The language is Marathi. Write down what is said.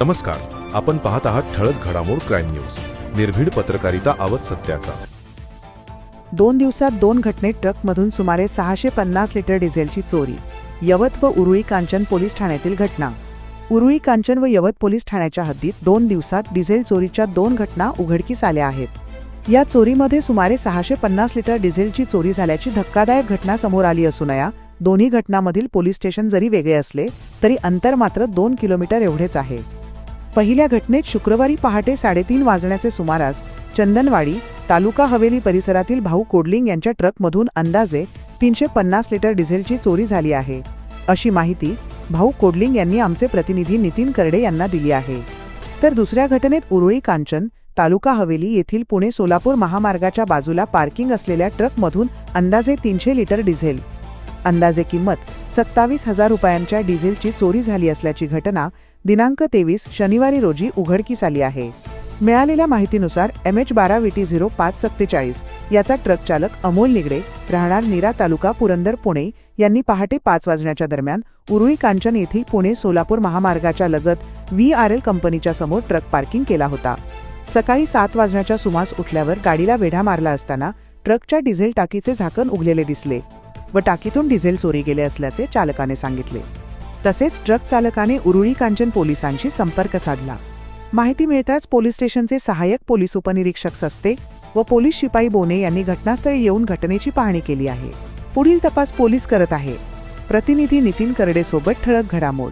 नमस्कार. आपण पाहत आहात ठळक घडामोड क्राईम न्यूज. निर्भीड पत्रकारिता आवत सत्याचा. दोन दिवसात दोन घटनेत ट्रकमधून सुमारे सहाशे पन्नास लिटर डिझेलची चोरी यवत व उरुळी कांचन पोलीस ठाण्यातील घटना. उरुळी कांचन व यवत पोलीस ठाण्याच्या हद्दीत दोन दिवसात डिझेल चोरीच्या दोन घटना उघडकीस आल्या आहेत. या चोरीमध्ये सुमारे सहाशे पन्नास लिटर डिझेलची चोरी झाल्याची धक्कादायक घटना समोर आली असून या दोन्ही घटनांमधील पोलीस स्टेशन जरी वेगळे असले तरी अंतर मात्र दोन किलोमीटर एवढेच आहे. पहिल्या घटनेत शुक्रवारी पहाटे साडेतीन वाजण्याचे सुमारास चंदनवाडी तालुका हवेली परिसरातील भाऊ कोडलिंग यांच्या ट्रकमधून अंदाजे तीनशे पन्नास लिटर डिझेलची चोरी झाली आहे. अशी माहिती भाऊ कोडलिंग यांनी आमचे प्रतिनिधी नितीन करडे यांना दिली आहे. तर दुसऱ्या घटनेत उरुळी कांचन तालुका हवेली येथील पुणे सोलापूर महामार्गाच्या बाजूला पार्किंग असलेल्या ट्रकमधून अंदाजे तीनशे लिटर डिझेल अंदाजे किंमत सत्तावीस हजार रुपयांच्या डिझेलची चोरी झाली असल्याची घटना दिनांक तेवीस शनिवारी रोजी उघडकीस आली आहे. मिळालेल्या माहितीनुसार एम एच बारा व्हीटी झिरो पाच सत्तेचाळीस याचा ट्रक चालक अमोल निगडे राहणार नीरा तालुका पुरंदर पुणे यांनी पहाटे पाच वाजण्याच्या दरम्यान उरुळी कांचन येथील पुणे सोलापूर महामार्गाच्या लगत व्ही आर एल कंपनीच्या समोर ट्रक पार्किंग केला होता. सकाळी सात वाजण्याच्या सुमास उठल्यावर गाडीला वेढा मारला असताना ट्रकच्या डिझेल टाकीचे झाकण उघडलेले दिसले. व टाकीतून डिझेल चोरी गेले असल्याचे चालकाने सांगितले. तसेच ट्रक चालकाने उरुळी कांचन पोलिसांशी संपर्क साधला. माहिती मिळताच पोलीस स्टेशनचे सहाय्यक पोलीस उपनिरीक्षक सस्ते व पोलीस शिपाई बोने यांनी घटनास्थळी येऊन घटनेची पाहणी केली आहे. पुढील तपास पोलीस करत आहे. प्रतिनिधी नितीन करडे सोबत ठळक घडामोड.